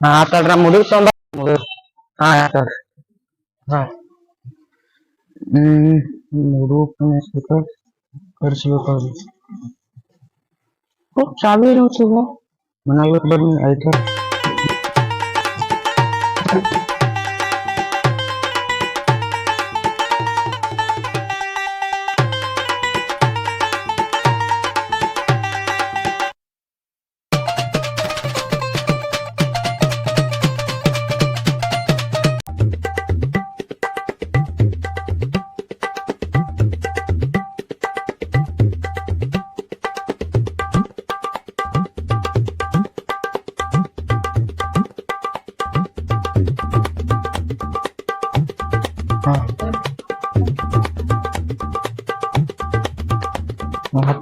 ಹಾ ಆತಡ್ರ ಮುದುಗ್ ತೊಂಬ ಮುದುಗ್ ಹಾ ಆತಡ್ರಿ ಹಾ ಹ್ಮ್ ಮುದುಗ್ ಪುಣ್ಯಸ್ಬೇಕು ಕರ್ಸ್ಬೇಕಾದ್ರು ಓ ಚಾವಿ ಇರೋಚಿಲ್ಲ ಮನೆಗೆ ಬನ್ನಿ ಆಯ್ತು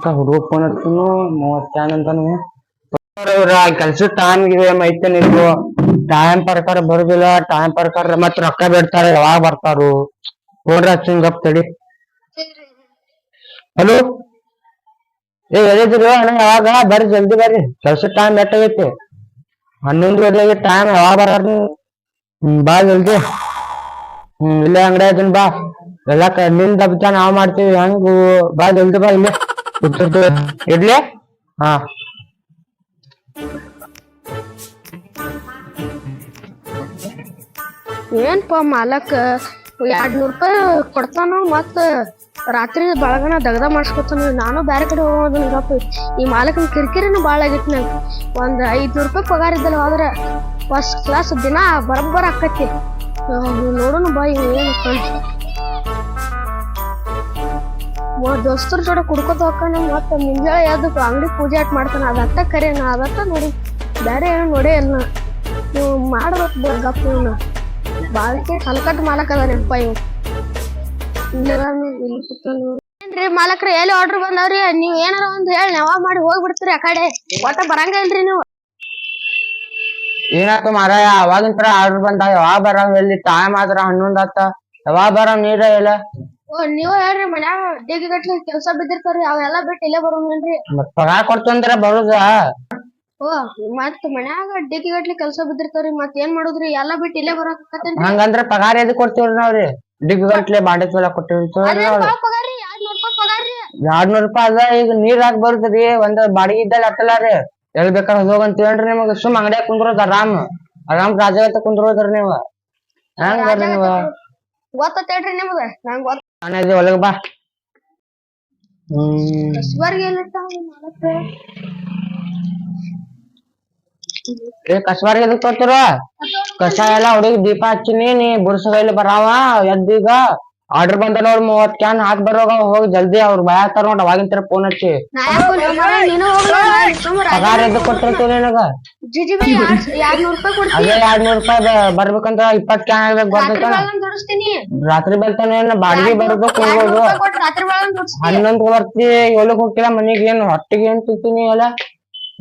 ಹತ್ತ ಹುಡುಗ ಫೋನ್ ಹಚ್ಚನು ಮೂವತ್ತಾನ ಅಂತಾನು. ಅವ್ರ ಕೆಲ್ಸ ಟೈಮ್ ಐತೆ ನೀವು ಟೈಮ್ ಪ್ರಕಾರ ಬರುದಿಲ್ಲ ಟೈಮ್ ಪ್ರಕಾರ ಮತ್ ರೊಕ್ಕ ಬಿಡ್ತಾರೆ, ಯಾವಾಗ ಬರ್ತಾರು? ಫೋನ್ ಹಚ್ಚಿನ ಗಪ್ ತಡಿ. ಹಲೋ? ಏ ಹೇಳಿದ್ರು ಅಣ್ಣ, ಯಾವಾಗ? ಬರ್ರಿ, ಜಲ್ದಿ ಬರ್ರಿ. ಕೆಲ್ಸ ಟೈಮ್ ಎಟ್ಟಾಗೈತಿ ಹನ್ನೊಂದು ಗಂಟೆಗೆ ಟೈಮ್ ಯಾವಾಗ ಬರಾರ ಬಾ ಜಲ್ದಿ. ಹ್ಮ್, ಇಲ್ಲೇ ಅಂಗಡಿ ಬಾ. ಎಲ್ಲ ನಿನ್ ದಬ್ಜ ನಾವ್ ಮಾಡ್ತೀವಿ, ಹೆಂಗ್. ಬಾ, ಜಲ್ದಿ ಬಾ ಇಲ್ಲೇ. ಕೂತಿರ್ತೀವಿ ಇಡ್ಲಿ? ಹಾ. ಏನ್ಪ ಮಾಲಕ್? ಎರಡ್ ನೂರ್ ರೂಪಾಯಿ ಕೊಡ್ತಾನ ಮತ್ತ ರಾತ್ರಿ ಬಳಗನ ದಗದ ಮಾಡ್ಸ್ಕೊತಾನ? ನಾನು ಬ್ಯಾರೆ ಕಡೆ ಹೋಗೋದು ಈ ಮಾಲಕನ ಕಿರಿಕಿರಿನೂ ಭಾಳ ಆಗೈತಿ ನಂಗೆ. ಒಂದ್ ಐದ್ನೂರ್ ರೂಪಾಯಿ ಪಗಾರ ಇದ್ದಲ್ಲ ಹೋದ್ರ ಫಸ್ಟ್ ಕ್ಲಾಸ್ ದಿನ ಬರಬ್ಬರ ಆಕತಿ. ನೋಡೋಣ ಬಾ ಏನು ದೋಸ್ತರ ಜೋಡ ಕುಡ್ಕೋತ ಹೋಗ್ಕೊಂಡು ಮತ್ತೆ ಮುಂಜಾನೆ ಎದ್ದು ಅಂಗಡಿ ಪೂಜೆ ಆಟ ಮಾಡ್ತಾನೆ. ಅದತ್ತ ಕರೆ ನಾ ಅದತ್ತ ನೋಡಿ. ಬೇರೆ ಏನು ನೋಡೇ ಇಲ್ಲ ನೀವು ಮಾಡ್ಬೇಕು ಬರ್ಗಪ್ಪ ಗಪ್ಪ ಇವ್ನ. ಬಾಳಿಕೆ ಕಲ್ಕಟ್ ಮಾಲಕ್ ನೆನಪ ಇವ್. ಏನ್ರಿ ಮಾಲಕ್ರ, ಎಲ್ಲಿ ಆರ್ಡರ್ ಬಂದವ್ರಿ? ನೀವ್ ಏನಾರ ಒಂದ್ ಹೇಳಿ ನಾವ ಮಾಡಿ ಹೋಗ್ಬಿಡ್ತೀರಿ ಆ ಕಡೆ? ಒಟ್ಟ ಬರಂಗ ಇಲ್ರಿ ನೀವು. ಏನಾಯ್ತು ಮಾರಾಯ? ಅವಾಗಿನ ತರ ಆರ್ಡರ್ ಬಂದ ಯಾವಾಗ ಬರಾವ್ ಎಲ್ಲಿ ಟೈಮ್ ಆದ್ರ ಹನ್ನೊಂದ್ ಆತ ಯಾವಾಗ ಬರಂಗ ನೀರ ಇಲ್ಲ. ನೀವ್ ಹೇಳ್ರಿ ಮನ್ಯಾಗ ಡಿಗಿ ಗಟ್ಲಿ ಕೆಲ್ಸ ಬಿದ್ದಿರ್ತಾರ್ರಿ ಅವೆಲ್ಲ ಬಿಟ್ಟು ಇಲ್ಲೇ ಬರೋಂಗೇನ್ರಿ ಮತ್ ಪಗಾರ ಕೊಡ್ತಂದ್ರ ಬರುದ? ಓ ಮತ್ ಮನ್ಯಾಗ ಡೇಗಿ ಗಟ್ಲಿ ಕೆಲ್ಸ ಬಿದ್ದಿರ್ತಾವ್ರಿ ಮತ್ ಏನ್ ಮಾಡುದ್ರಿ? ಎಲ್ಲಾ ಬಿಟ್ಟು ಇಲ್ಲೇ ಬರಾಕತ್ತೇನ್ರಿ? ಹಂಗಂದ್ರ ಪಗಾರ ಎದ್ ಕೊಡ್ತೀವ್ರಿ ನಾವ್ರಿ? ಡಿಗ್ ಗಟ್ಲೆ ಬಾಂಡೆ ಚೋಲ ಕೊಟ್ಟಿರ್ತೀವ್ರಿ ಪಗಾರ್ರಿ ಎರಡ್ ನೂರ್ ರೂಪಾಯಿ ಪಗಾರ್ರಿ ಎರಡ್ ನೂರ್ ರೂಪಾಯಿ ಅದ ಈಗ ನೀರ್ ಹಾಕ್ ಬರ್ತದ್ರಿ ಒಂದ್ ಬಾಡಿಗೆ ಇದ್ದಲ್ಲಿ ಅಟ್ಟಲ್ಲ ರೀ. ಎಲ್ ಬೇಕಾದ್ರೆ ಹೋಗಂತೀವೇನ್ರಿ ನಿಮಗ ಸುಮ್ ಅಂಗಡಿಯಾಗ ಕುಂದ್ರೋದ್ ಆರಾಮ್. ಆರಾಮ್ ರಾಜಗತ್ತ ಕುಂದ್ರೋದ್ರಿ ನೀವ್. ಹೆಂಗ್ ಬರ್ರಿ ನೀವ? ಗೊತ್ತೇಳ್ರಿ ನಿಮ್ಗ ನಂಗ್ ಗೊತ್ತ ನಾನಿದ್ದೆ ಒಳಗ್ ಬಾ ಹ್ಮ್ ಕಸ್ಬರ್ಗ್ ಏನಿರ್ತಾವ ಮಾಡಕ್ಕೆ ಏ ಕಸ್ಬಾರ್ಗೆ ಎದಕ್ ಕೊಡ್ತಿರ ಕಸ ಎಲ್ಲ ಹುಡುಗಿ ದೀಪ ಹಚ್ಚಿನಿ ನೀ ಬುರ್ಸಗೈಲಿ ಬರಾವ ಎದ್ದೀಗ ಆರ್ಡರ್ ಬಂದ ನೋಡ್ ಮೂವತ್ ಕ್ಯಾನ್ ಹಾಕ್ ಬರೋಗ ಹೋಗಿ ಜಲ್ದಿ ಅವ್ರ ಭಯ ಆತಾರ ನೋಡ್ ಅವಾಗಿನ ತರ ಫೋನ್ ಹಚ್ಚಿ ನಾ ಯಾಕ್ ಹೋಗ್ಲಿ ಮಾರ್ರೆ, ನೀನು ಹೋಗ್ಲ ಸುಮ್ರ ಪಗಾರ ಎದಕ್ ಕೊಟ್ಟಿರ್ತೀವಿ ನಿನಗ ಜಿಜಿಬಿ ಎರಡ್ ನೂರ್ ರೂಪಾಯಿ ಕೊಡ್ತೀನಿ ಅದೇ ಎರಡ್ ನೂರ್ ರೂಪಾಯಿ ಬ- ಬರ್ಬೇಕಂದ್ರ ಇಪ್ಪತ್ ಕ್ಯಾನ್ ಆಗ್ಬೇಕು ರಾತ್ರಿ ಬರ್ತೈತ ಬೆಳಗನ್ ದುಡಿಸ್ತೀನಿ ರಾತ್ರಿ ಬರ್ತಾನೆ ಬಾಡಿಗೆ ಬರ್ಬೇಕು ರಾತ್ರಿ ಹನ್ನೊಂದ್ ಬರ್ತಿ ಏಳಕ್ ಹೋಗ್ತಿಲ್ಲ ಮನೆಗೆ ಏನ್ ಹೊಟ್ಟಿಗೆ ಏನ್ ತಿಂತೀನಿ ಎಲ್ಲ?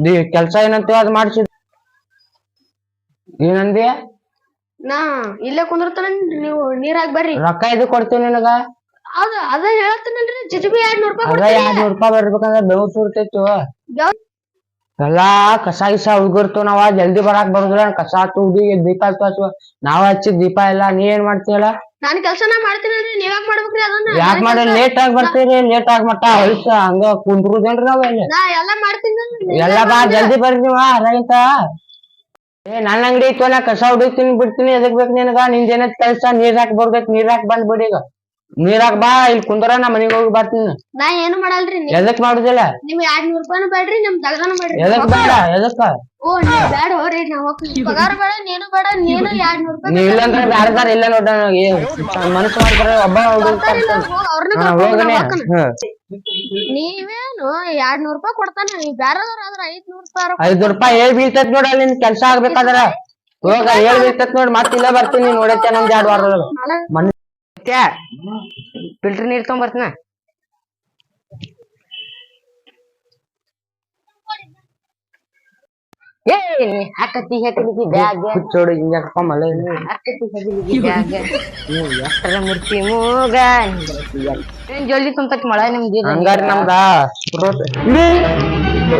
ದಿ ಕೆಲ್ಸ ಏನಂತೀವ ಅದ್ ಮಾಡ್ಸಿ. ಏನಂದಿ? ನಾ ಇಲ್ಲೇ ಕುಂದಿರ್ತಾನ ನೀವು ನೀರ್ ಹಾಕ್ಬರ್ರಿ ರೊಕ್ಕ ಇದು ಕೊಡ್ತೀನಿ ನಿನಗ. ಅದ ಅದ ಹೇಳ್ತೀನಿ ಜಿಜಿಬಿ ಎರಡ್ ನೂರ್ ರೂಪಾಯಿ ಅದ ಕೊಡ್ತೀನಿ. ಎರಡ್ ನೂರ್ ರೂಪಾಯಿ ಬರ್ಬೇಕಂದ್ರ ಬೆವ್ ಸುರ್ತೈತು ಎಲ್ಲಾ ಕಸ ಗಿಸ ಉಳ್ಗಿರ್ತು ನಾವ ಜಲ್ದಿ ಬರಾಕ್ ಬರುದಿಲ್ಲ ಕಸ ತುಗ್ದಿ ದೀಪ ಹಚ್ಚುವ ನಾವ್ ಹಚ್ಚಿದ್ ದೀಪ ಎಲ್ಲ ನೀ ಏನ್ ಮಾಡ್ತೀಯಲ್ಲ ನಾನ್ ಕೆಲ್ಸನ ನೀವ್ ಯಾಕ್ ಮಾಡ್ಬೇಕ್ರಿ ಅದನ್ನ? ಯಾಕ್ ಮಾಡಿ ಲೇಟ್ ಆಗಿ ಬರ್ತೀರಿ ಲೇಟ್ ಆಗಿ ಮಟ್ಟ ಹೊಲ್ಸ ಹಂಗ ಕುಂದ್ರುದೇನ್ರಿ ನಾವ್ ಇಲ್ಲಿ? ನಾ ಎಲ್ಲಾ ಮಾಡ್ತೀನಿ ಎಲ್ಲ ಬಾ ಜಲ್ದಿ ಬರ್ರಿ ನೀವ ರೈತ. ಏ ನನ್ನ ಅಂಗಡಿ ಇತ್ತು ನಾ ಕಸ ಹೊಡಿತೀನಿ ಬಿಡ್ತೀನಿ ಎದಕ್ ಬೇಕು ನಿನಗ? ನಿಂದೇನ ಕೆಲ್ಸ? ನೀರ್ ಹಾಕಿ ಬರ್ಬೇಕು ನೀರ್ ಹಾಕಿ ಬಂದ್ಬಿಡಿ ಈಗ. ನೀರ್ ಹಾಕ್ ಬಾ ಇಲ್ಲಿ ಕುಂದ್ರ ನಾ ಮನಿಗ್ ಹೋಗಿ ಬರ್ತೀನಿ. ನಾ ಏನು ಮಾಡಲ್ರಿ ನೀವ್ ಎದಕ್ ಮಾಡುದಿಲ್ಲ? ನಿಮ್ ಎರಡ್ ನೂರ್ ರೂಪಾಯಿನೂ ಬೇಡ್ರಿ ನಿಮ್ ದಗದನ ಬೇಡ್ರಿ. ಎದಕ್ ಬೇಡ ಎದಕ್ಕ? ಓ ನೀವ್ ಬೇಡ ಹೋರಿ ನಾ ಹೋಗ್ತೀನಿ. ಪಗಾರ ಬೇಡ ನೀನು ಬೇಡ ನೀನು ಎರಡ್ ನೂರ್ ರೂಪಾಯಿ ನೀವ್ ಇಲ್ಲಂದ್ರೆ ಬ್ಯಾರದಾರ ಇಲ್ಲ ನೋಡ ಮನಸ್ಸು ಮಾಡ್ತಾರೆ ಒಬ್ಬ ಹುಡುಗ ಅವ್ರನ್ನ ಹಾ ಹೋಗನೆ ಬಾ ಹೋಗ್ತಾನ. ನೀವೇನು ಎರಡ್ ನೂರ್ ರೂಪಾಯಿ ಕೊಡ್ತಾನ ನೀವ್ ಬ್ಯಾರದವ್ರ ಆದ್ರ ಐದ್ ನೂರ್ ರೂಪಾಯಿ 500 ರೂಪಾಯಿ ಹೇಳ್ ಬೀಳ್ತೈತ್ ನೋಡ ನಿನ್ ಕೆಲ್ಸ ಆಗ್ಬೇಕಾದ್ರ. ಹೋಗ ಹೇಳ್ ಬೀಳ್ತೈತ್ ನೋಡ್ ಮತ್ತ್ ಇಲ್ಲ ಬರ್ತೀನಿ ನೋಡತ್ತೆ ನಮ್ದು ಎರಡ್ ವಾರದೊಳಗ. ಮನೆ ಫಿಲ್ಟರ್ ನೀರ್ ತಗೊಂಬರ್ತೀನ. ಏ ಹಾಕತಿ ಹಾಕಲಿಕ್ಕೆ ಬ್ಯಾಗ್. ಚೋಡು ಹಿಂಗ ಹಾಕೊಂಬಲ್ಲ ಹಾಕತಿ ಹಾಕಲಿಕ್ಕೆ ಬ್ಯಾಗ್. ನೀವು ಎಷ್ಟರ ಮುರ್ತಿ ಮೂಗ ಏನ್ ಜಲ್ದಿ ತುಂಬತೈತಿ ಮಳೆ ನಿಮ್ಗೆ ಹಂಗಾರ ನಮ್ದ.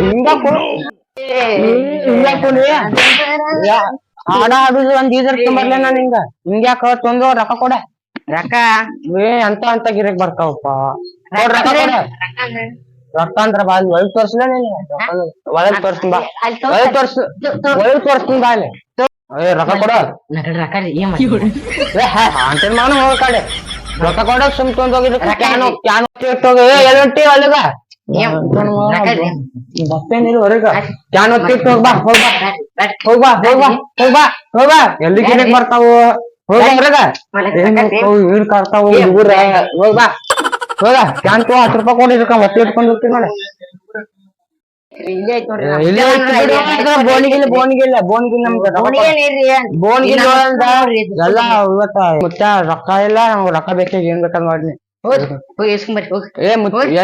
ಹಿಂಗಾಕು ಹಾಡ ಒಂದ್ ಇದ್ರ ಬರ್ಲೆ ನಾನು ಹಿಂಗ ಹಿಂಗ್ಯಾಕ ತೊಂದ್ರು ರೊಕ್ಕ ಕೊಡ. ರೊಕ್ಕ? ಏ ಅಂತ ಅಂತ ಗಿರಕ್ ಬರ್ತಾವಪ್ಪ. ಕೊಡ್ ರೊಕ್ಕ ಕೊಡ. ರೊಕ್ಕ ಅಂದ್ರ? ಬಾ ಅಲ್ಲಿ ಒಳಗ್ ನೀನು? ಒಳಗ್ ತೋರ್ಸ್ತೀನಿ ಬಾ. ಒಳಗ್ ತೋರ್ಸ್. ಒಳಗ್ ತೋರ್ಸ್ತೀನಿ ಬಾ ಅಲ್ಲಿ. ಏ ರೊಕ್ಕ ಕೊಡ. ರೊಕ್ಕ ಅಂತೇನ್ ಮಾಡ ಹೋಗ ಕಡೆ. ರೊಕ್ಕ ಕೊಡ ಸುಮ್ ತೊಂದ್ ಹೋಗಿದ್ರು ಕ್ಯಾನ್ ಕ್ಯಾನ್ ಹೋಗಿ ಏ ಎಲ್ಲಿ ಹೊಂಟಿ ಒಳಗ? ಬರ್ತೇನಿಲ್ಲ ಹೊರಗ. ಕ್ಯಾನ್ ಹೋಗ್ಬಾ ಹೋಗ್ಬಾ ಬ್ಯಾಡ್ರಿ. ಹೋಗ್ ಬಾ ಹೋಗ್ ಬಾ ಹೋಗ್ ಬಾ ಹೋಗ್ ಬಾ. ಎಲ್ಲಿ ಗಿರಕ್ ಬರ್ತಾವು? ಹೋಗ ಹೋಗ ಹತ್ತು ರೂಪಾಯಿ ಇಟ್ಕೊಂಡ್ ಹೋಗ್ತೀನಿ ನೋಡ. ಬೋನಿಗಿಲ್ಲ ಬೋನಿಗಿಲ್ಲ ಬೋನಿಗಿಲ್ಲ ನಮ್ಗೆ? ಬೋನ್ಗಿಲ್ಲ. ಎಲ್ಲ ಇವತ್ತ ಮುತ್ತ ರೊಕ್ಕ ಇಲ್ಲ ನಮ್ಗ್ ರೊಕ್ಕ ಬೇಕಾಗಿ ಏನ್ ಬೇಕಾದ್ ಹೋಗಿ ಹೋಗಿ ಮುತ್ತ ಹೋಗ್ರಿ.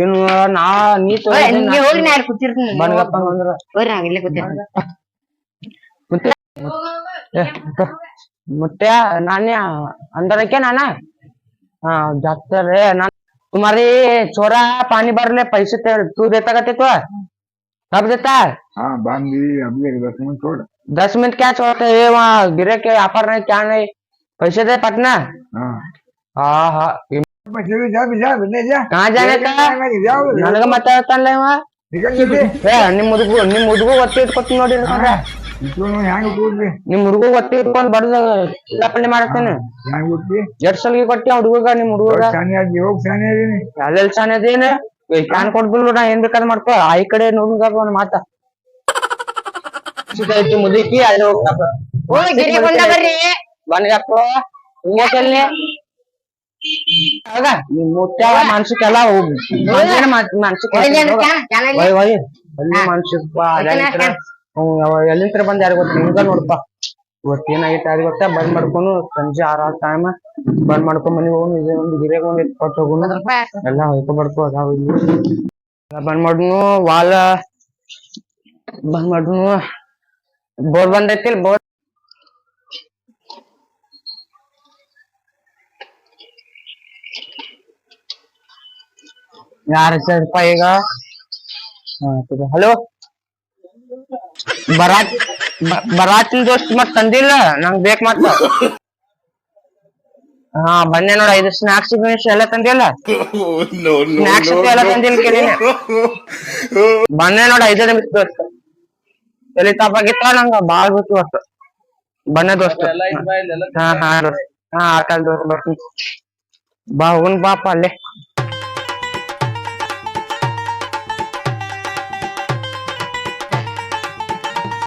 ಏನು ನಾ ನೀ ನೀವ್ ಹೋಗ್ರಿ ನಾ ಕೂತಿರ್ತೀನಿ? ಬನ್ಗಪ್ಪ ಅಂದ್ರ ಹೋಗ್ರಿ ನಾ ಇಲ್ಲೇ ಕೂತಿರ್ತೀನಿ ಮುತ್ತ ಏ, ಮುತ್ತ. ಮುತ್ಯ ನಾನೇ अंदर क्या नाना हाँ जाते रे ना तुम्हारी छोरा पानी भर ले पैसे ते तू देता का ते तो कब देता है हाँ बांध दी अभी एक दस मिनट छोड़ दस मिनट क्या छोड़ते ये वहाँ गिरे के ऑफर नहीं क्या नहीं पैसे दे पटना हाँ हाँ हाँ ये मैं चले जा भी जा भी ले जा कहाँ जाने का जाओ ನನಗ ಮಾತಾಡ್ತಾನಲ್ಲ ಇವ निकल जल्दी ಏ ನಿಮ್ ಹುಡುಗು ನಿಮ್ ಹುಡುಗು ಒತ್ತಿ ಇಟ್ಕೊತೀನಿ ನೋಡಿ ನಿಮ್ ಹುಡುಗ ಒತ್ತಿ ಇಟ್ಕೊಂಡ್ ಬಡ್ದ ಕಿಲ್ಲಾಪಲ್ಲೆ ಮಾಡತ್ತೇನೆ? ಎಷ್ಟ್ ಸಲ್ಗಿ ಕೊಟ್ಟಿ ಹುಡುಗ ನಿಮ್ ಹುಡುಗ ಅದೆಲ್ ಶಾನೆ ಅದೇನ? ಕಾನ್ ಕೊಡ್ಬಿಲ್ ನಾ ಏನ್ ಬೇಕಾದ್ ಮಾಡ್ಕೋ. ಆ ಈ ಕಡೆ ನೋಡ್ಗ ಒಂದ್ ಮಾತ. ಮುದುಕಿ ಅಲ್ಲಿ ಹೋಗ್ರಿ ಬಂದ್ರಪ್ಪ ಹೋಗಲ್ಲೇ ಮುಟ್ಟಾಳ ಮನ್ಸಕ್ಕೆಲ್ಲ ಹೋಗ್ಬಿಟ್ಟು ಎಲ್ಲಿ ಅಂದ್ರೆ ಕ್ಯಾನ್ ಕ್ಯಾನ್ ಅಲ್ಲಿ ವಯ್ ವಯ್ ಅಲ್ಲಿ ಮಾನ್ಸಿಕ ಎಲ್ಲಿಂತ್ರ ಬಂದ್ ಯಾರಿಗ್ ಗೊತ್ತ ನಿಮ್ಗ ನೋಡಪ್ಪ. ಇವತ್ತು ಏನಾಗೈತೆ ಯಾರಿಗ್ ಗೊತ್ತ? ಬಂದ್ ಮಾಡ್ಕೊಂಡು ಸಂಜೆ ಆರ್ ಆರ್ ಟೈಮ್ ಬಂದ್ ಮಾಡ್ಕೊಂಡ್ ಮನಿಗ್ ಹೋಗಿ ಇದೇ ಒಂದು ಗಿರಿಯಾಗ ಒಂದ್ ಇಟ್ ಕೊಟ್ಟು ಹೋಗುನು ಒಂದ್ ರೂಪಾಯಿ ಎಲ್ಲ ಹೊಯ್ಕೊಬಾರ್ದು ಅದಾವ ಇಲ್ಲಿ. ಎಲ್ಲ ಬಂದ್ ಮಾಡ್ನು, ವಾಲ. ಬಂದ್ ಮಾಡ್ನು. ಬೋರ್ ಬಂದೈತಿ ಬೋರ್. ಯಾರ ಹಚ್ಚಾರಪ್ಪ ಈಗ? ಹಲೋ ಬರಾತ್ ಬರಾತಿನ ದೋಸ್ತ್ ಮತ್ ತಂದಿಲ್ಲ ನಂಗ್ ಬೇಕ್ ಮತ್ತ ಹಾ ಬಂದೆ ನೋಡ ಐದು ಸ್ನಾಕ್ಸ್ ಗಿನ್ಸ್ ಎಲ್ಲ ತಂದಿಲ್ಲ ಸ್ನಾಕ್ಸ್ ಎಲ್ಲ ತಂದಿಲ್ಲ ಕೇಳಿನ. ಬಂದೆ ನೋಡ ಐದೇ ನಿಮಿಷ ದೋಸ್ತ. ಎಲ್ಲಿ ತಪ್ಪಾಗಿತ್ತ ನಂಗ ಬಾಳ್ ಬಿಟ್ಟು ಅಷ್ಟ. ಬನ್ನೆ ದೋಸ್ತ. ಹಾ ಹಾ ದೋಸ್ತ. ಹಾ ಆಕಲ್ ದೋಸ್ತ ಬರ್ತೀನಿ ಬಾ ಹೋಗುನ್ ಬಾಪ ಅಲ್ಲೇ.